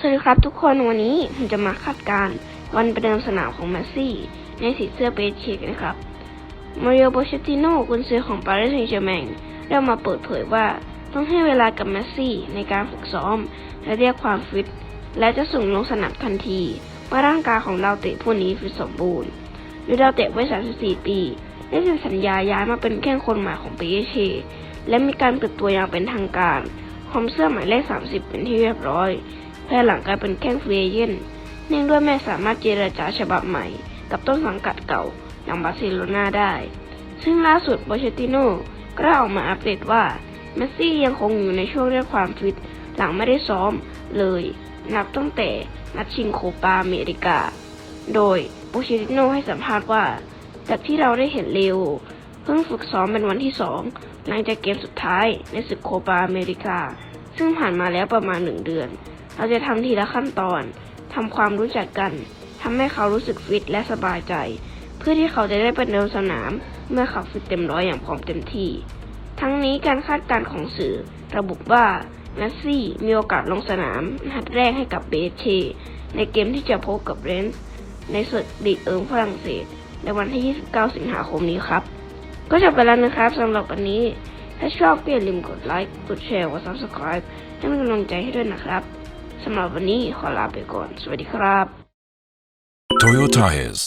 สวัสดีครับทุกคนวันนี้ผมจะมาคาดการวันประเดิมสนามของแมสซี่ ในสีเสื้อเบสเชกนะครับมาริโอโบเชติโน่กุนซือของปารีสแซงต์แชร์แมงได้มาเปิดเผยว่าต้องให้เวลากับแมสซี่ในการฝึกซ้อม และเรียกความฟิต และจะส่งลงสนามทันทีเมื่อร่างกายของดาวเตะผู้นี้ฟิตสมบูรณ์ดยดาวเตะวัย34 ปีได้เซ็นสัญญาย้ายมาเป็นแข้งคนใหม่ของปีเชและมีการเปิดตัวอย่างเป็นทางการพร้อมเสื้อหมายเลข 30 เป็นที่เรียบร้อย ภายหลังกลายเป็นแข้งฟรีเอเย่นต์เนื่องด้วยไม่สามารถเจรจาฉบับใหม่ กับต้นสังกัดเก่าอย่างบาร์เซโลนาได้ ซึ่งล่าสุดโบเชติโน่ก็ออกมาอัปเดตว่าเมสซี่ยังคงอยู่ในช่วงเรียกความฟิตหลังไม่ได้ซ้อมเลย นับตั้งแต่นัดชิงโคปาอเมริกา โดยโบเชติโน่ให้สัมภาษณ์ว่า จากที่เราได้เห็นเลโอเพิ่งฝึกซ้อมเป็นวันที่สองหลังจากเกมสุดท้ายในศึกโคปาอเมริกา ซึ่งผ่านมาแล้วประมาณหนึ่งเดือน เราจะทำทีละขั้นตอนทำความรู้จักกันทำให้เขารู้สึกฟิตและสบายใจ เพื่อที่เขาจะได้เป็นเดินสนาม เมื่อเขาฟิตเต็มร้อยอย่างพร้อมเต็มที่ ทั้งนี้การคาดการณ์ของสื่อ ระบุว่าแมสซี่มีโอกาสลงสนามนัดแรกให้กับเบเช ในเกมที่จะพบกับเรนส์ในศึกลีกเอิงฝรั่งเศส ในวันที่ 29 สิงหาคมนี้ครับ ก็จบไปแล้วนะครับสำหรับวันนี้ ถ้าชอบก็อย่าลืมกดไลค์ กดแชร์ กด subscribe ให้เป็นกำลังใจให้ด้วยนะครับ สำหรับวันนี้ขอลาไปก่อน สวัสดีครับ Toyota's